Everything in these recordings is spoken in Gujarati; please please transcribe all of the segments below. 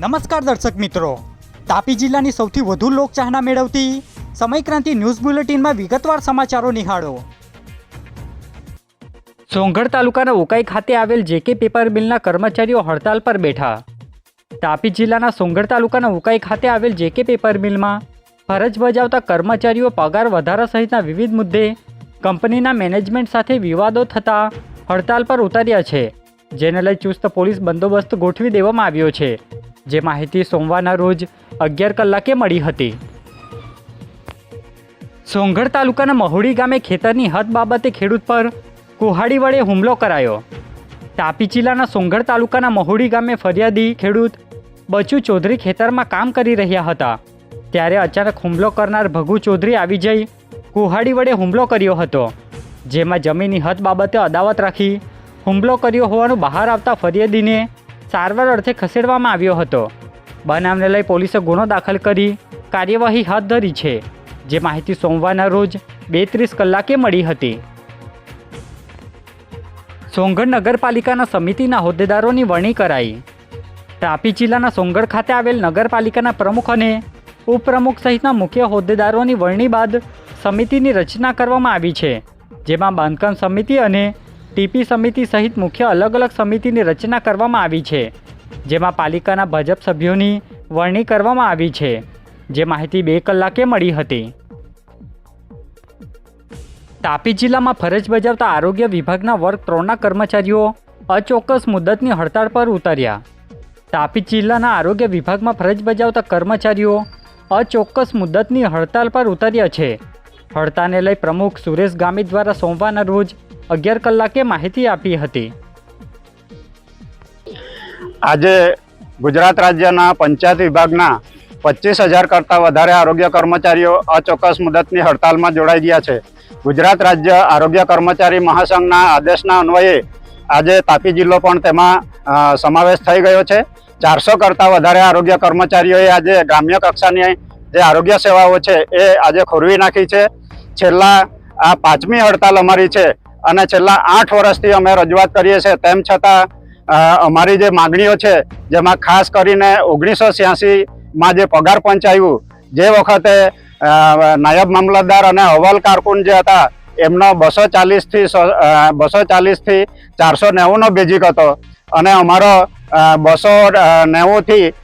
નમસ્કાર દર્શક મિત્રો. તાપી જિલ્લાની સૌથી વધુ લોકચાહના મેળવતી સમયક્રાંતિ ન્યૂઝ બુલેટિનમાં વિગતવાર સમાચારો નિહાળો. સોંગઢ તાલુકાના ઉકાઈ ખાતે આવેલ જેકે પેપર મિલના કર્મચારીઓ હડતાલ પર બેઠા. તાપી જિલ્લાના સોંગઢ તાલુકાના ઉકાઈ ખાતે આવેલ જેકે પેપર મિલમાં ફરજ બજાવતા કર્મચારીઓ પગાર વધારા સહિતના વિવિધ મુદ્દે કંપનીના મેનેજમેન્ટ સાથે વિવાદો થતાં હડતાલ પર ઉતાર્યા છે, જેને લઈ ચુસ્ત પોલીસ બંદોબસ્ત ગોઠવી દેવામાં આવ્યો છે. જે માહિતી સોમવારના રોજ અગિયાર કલાકે મળી હતી. સોંગઢ તાલુકાના મહુડી ગામે ખેતરની હદ બાબતે ખેડૂત પર કુહાડી વડે હુમલો કરાયો. તાપી જિલ્લાના સોંગઢ તાલુકાના મહુડી ગામે ફરિયાદી ખેડૂત બચુ ચૌધરી ખેતરમાં કામ કરી રહ્યા હતા. ત્યારે અચાનક હુમલો કરનાર ભગુ ચૌધરી આવી જઈ કુહાડી વડે હુમલો કર્યો હતો. જેમાં જમીનની હદ બાબતે અદાવત રાખી હુમલો કર્યો હોવાનું બહાર આવતા ફરિયાદીને સારવાર અર્થે ખસેડવામાં આવ્યો હતો. બનાવને લઈ પોલીસે ગુનો દાખલ કરી કાર્યવાહી હાથ ધરી છે, જે માહિતી સોમવારના રોજ બેત્રીસ કલાકે મળી હતી. સોંગઢ નગરપાલિકાના સમિતિના હોદ્દેદારોની વરણી કરાઈ. તાપી જિલ્લાના સોંગઢ ખાતે આવેલ નગરપાલિકાના પ્રમુખ અને ઉપપ્રમુખ સહિતના મુખ્ય હોદ્દેદારોની વરણી બાદ સમિતિની રચના કરવામાં આવી છે, જેમાં બાંધકામ સમિતિ અને ટીપી સમિતિ સહિત મુખ્ય અલગ અલગ સમિતિની રચના કરવામાં આવી છે, જેમાં પાલિકાના ભાજપ સભ્યોની વરણી કરવામાં આવી છે, જે માહિતી બે કલાકે મળી હતી. તાપી જિલ્લામાં ફરજ બજાવતા આરોગ્ય વિભાગના વર્ગ ત્રણના કર્મચારીઓ અચોક્કસ મુદતની હડતાળ પર ઉતર્યા. તાપી જિલ્લાના આરોગ્ય વિભાગમાં ફરજ બજાવતા કર્મચારીઓ અચોક્કસ મુદતની હડતાળ પર ઉતર્યા છે. હડતાળને લઈ પ્રમુખ સુરેશ ગામી દ્વારા સોમવારના રોજ અગિયાર કલાકે માહિતી આપી હતી. આજે ગુજરાત રાજ્યના પંચાયત વિભાગના પચીસ હજાર કરતાં વધારે આરોગ્ય કર્મચારીઓ અચોક્કસ મુદતની હડતાલમાં જોડાઈ ગયા છે. ગુજરાત રાજ્ય આરોગ્ય કર્મચારી મહાસંઘના આદેશના અન્વયે આજે તાપી જિલ્લો પણ તેમાં સમાવેશ થઈ ગયો છે. ચારસો કરતાં વધારે આરોગ્ય કર્મચારીઓએ આજે ગ્રામ્ય કક્ષાની જે આરોગ્ય સેવાઓ છે એ આજે ખોરવી નાખી છે. છેલ્લા, આ પાંચમી હડતાલ અમારી છે. અને છેલ્લા આઠ વર્ષથી અમે રજૂઆત કરીએ છીએ. તેમ છતાં અમારી જે માગણીઓ છે, જેમાં ખાસ કરીને ઓગણીસો છ્યાસીમાં જે પગાર પંચ આવ્યું જે વખતે નાયબ મામલતદાર અને હવાલ કારકુન જે હતા, એમનો બસો ચાલીસથી બસો ચાલીસથી ચારસો નેવુંનો બેઝિક હતો. અને અમારો બસો નેવુંથી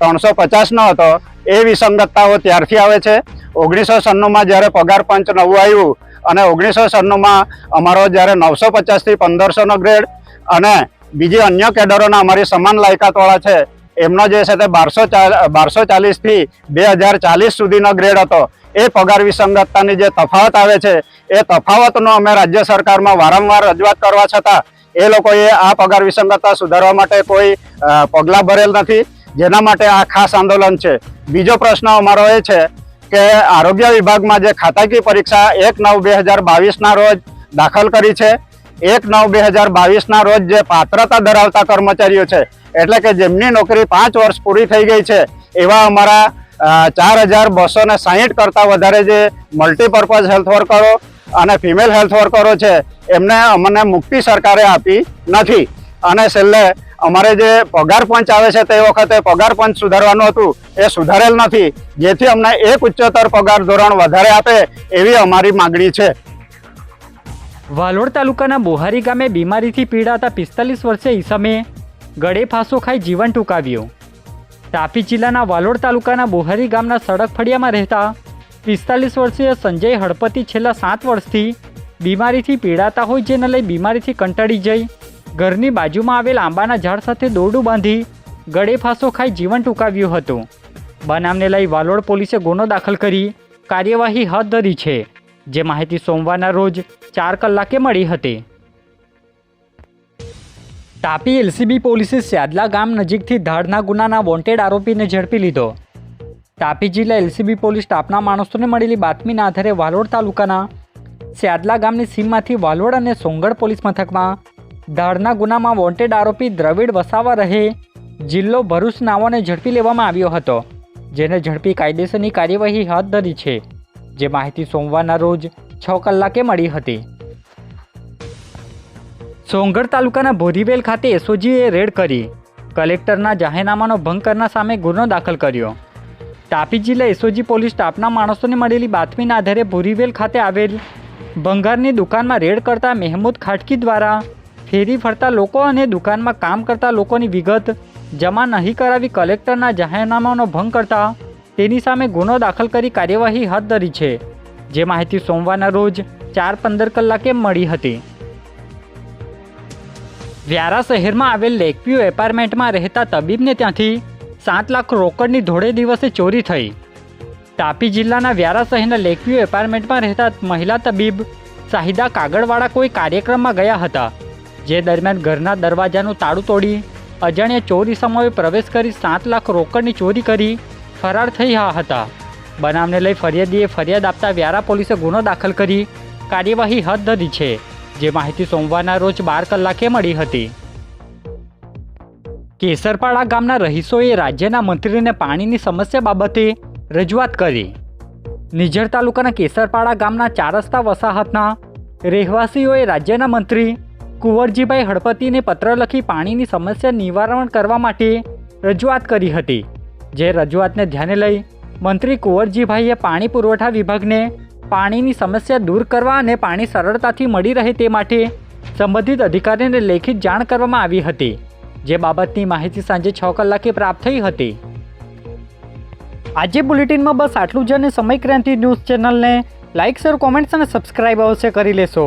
ત્રણસો પચાસનો હતો. એ વિસંગતતાઓ ત્યારથી આવે છે. ઓગણીસો સન્નુમાં જ્યારે પગાર પંચ નવું આવ્યું અને ઓગણીસો સન્નુમાં અમારો જ્યારે નવસો પચાસથી પંદરસોનો ગ્રેડ અને બીજી અન્ય કેડરોના અમારી સમાન લાયકાતવાળા છે, એમનો જે છે તે બારસો બારસો ચાલીસથી બે હજાર ચાલીસ સુધીનો ગ્રેડ હતો. એ પગાર વિસંગતતાની જે તફાવત આવે છે, એ તફાવતનો અમે રાજ્ય સરકારમાં વારંવાર રજૂઆત કરવા છતાં એ લોકોએ આ પગાર વિસંગતતા સુધારવા માટે કોઈ પગલાં ભરેલ નથી. જેના માટે આ ખાસ આંદોલન છે. બીજો પ્રશ્ન અમારો એ છે કે આરોગ્ય વિભાગમાં જે ખાતાકીય પરીક્ષા એક નવ બે હજાર બાવીસના રોજ દાખલ કરી છે, એક નવ બે હજાર બાવીસના રોજ જે પાત્રતા ધરાવતા કર્મચારીઓ છે, એટલે કે જેમની નોકરી પાંચ વર્ષ પૂરી થઈ ગઈ છે, એવા અમારા ચાર હજાર બસો ને સાહીઠ કરતાં વધારે જે મલ્ટીપર્પઝ હેલ્થ વર્કરો અને ફિમેલ હેલ્થ વર્કરો છે, એમને અમને મુક્તિ સરકારે આપી નથી. અને છેલ્લે અમારે જે પગાર પંચ આવે છે તે વખતે પગાર પંચ સુધારવાનું હતું, એ સુધારેલ નથી. જેથી અમને એક ઉચ્ચતર પગાર ધોરણ વધારે આપે એવી અમારી માગણી છે. વાલોડ તાલુકાના બોહારી ગામે બીમારીથી પીડાતા પિસ્તાલીસ વર્ષે ઈસમે ગળે ફાંસો ખાઈ જીવન ટૂંકાવ્યું. તાપી જિલ્લાના વાલોડ તાલુકાના બોહારી ગામના સડક ફળિયામાં રહેતા પિસ્તાલીસ વર્ષીય સંજય હળપતિ છેલ્લા સાત વર્ષથી બીમારીથી પીડાતા હોય, જેને લઈ બીમારીથી કંટાળી જઈ ઘરની બાજુમાં આવેલ આંબાના ઝાડ સાથે દોરડું બાંધી ગળે ફાંસો ખાઈ જીવન ટૂંકાવ્યું હતું. બનાવને લઈ વાલોડ પોલીસે ગુનો દાખલ કરી કાર્યવાહી હાથ ધરી છે, જે માહિતી સોમવારના રોજ ચાર કલાકે મળી હતી. તાપી એલસીબી પોલીસે સ્યાદલા ગામ નજીકથી ધાડના ગુનાના વોન્ટેડ આરોપીને ઝડપી લીધો. તાપી જિલ્લા એલસીબી પોલીસ સ્ટાફના માણસોને મળેલી બાતમીના આધારે વાલોડ તાલુકાના સ્યાદલા ગામની સીમમાંથી વાલોડ અને સોંગડ પોલીસ મથકમાં ધાડના ગુનામાં વોન્ટેડ આરોપી દ્રવિડ વસાવા રહે જિલ્લો ભરૂચ નાઓને ઝડપી લેવામાં આવ્યો હતો, જેને ઝડપી કાયદેસરની કાર્યવાહી હાથ ધરી છે, જે માહિતી સોમવારના રોજ છ કલાકે મળી હતી. સોંગઢ તાલુકાના ભોરીવેલ ખાતે એસઓજીએ રેડ કરી કલેક્ટરના જાહેરનામાનો ભંગ કરનાર સામે ગુનો દાખલ કર્યો. તાપી જિલ્લા એસઓજી પોલીસ સ્ટાફના માણસોને મળેલી બાતમીના આધારે ભૂરીવેલ ખાતે આવેલ ભંગારની દુકાનમાં રેડ કરતા મહેમૂદ ખાટકી દ્વારા ફેરી ફરતા લોકો અને દુકાનમાં કામ કરતા લોકોની વિગત, જમા નહીં કરાવી કલેક્ટરના જાહેરનામાનો ભંગ કરતા, તેની સામે ગુનો દાખલ કરી કાર્યવાહી હાથ ધરી છે, જે માહિતી સોમવારના રોજ ચાર પંદર કલાકે મળી હતી. વ્યારા શહેરમાં આવેલ લેકવ્યુ એપાર્ટમેન્ટમાં રહેતા તબીબને ત્યાંથી સાત લાખ રોકડની ધોળે દિવસે ચોરી થઈ. તાપી જિલ્લાના વ્યારા શહેરના લેકવ્યુ એપાર્ટમેન્ટમાં રહેતા મહિલા તબીબ શાહિદા કાગળવાળા કોઈ કાર્યક્રમમાં ગયા હતા. જે દરમિયાન ઘરના દરવાજાનું તાળું તોડી અજાણ્યા ચોરી સમયે પ્રવેશ કરી સાત લાખ રોકડની ચોરી કરી ફરાર રહ્યા હતા. બનાવને લઈ ફરિયાદીએ ફરિયાદ આપતા વ્યારા પોલીસે ગુનો દાખલ કરી કાર્યવાહી હાથ ધરી છે, જે માહિતી સોમવારના રોજ બાર કલાકે મળી હતી. કેસરપાડા ગામના રહીશોએ રાજ્યના મંત્રીને પાણીની સમસ્યા બાબતે રજૂઆત કરી. નિઝર તાલુકાના કેસરપાડા ગામના ચાર રસ્તા વસાહતના રહેવાસીઓએ રાજ્યના મંત્રી કુંવરજીભાઈ હળપતિને પત્ર લખી પાણીની સમસ્યા નિવારણ કરવા માટે રજૂઆત કરી હતી. જે રજૂઆતને ધ્યાને લઈ મંત્રી કુંવરજીભાઈએ પાણી પુરવઠા વિભાગને પાણીની સમસ્યા દૂર કરવા અને પાણી સરળતાથી મળી રહે તે માટે સંબંધિત અધિકારીને લેખિત જાણ કરવામાં આવી હતી. જે બાબતની માહિતી સાંજે છ કલાકે પ્રાપ્ત થઈ હતી. આજે બુલેટિનમાં બસ આટલું જ અને સમય ક્રાંતિ ન્યૂઝ ચેનલને લાઇક, શેર, કોમેન્ટ્સ અને સબસ્ક્રાઇબ અવશ્ય કરી લેશો.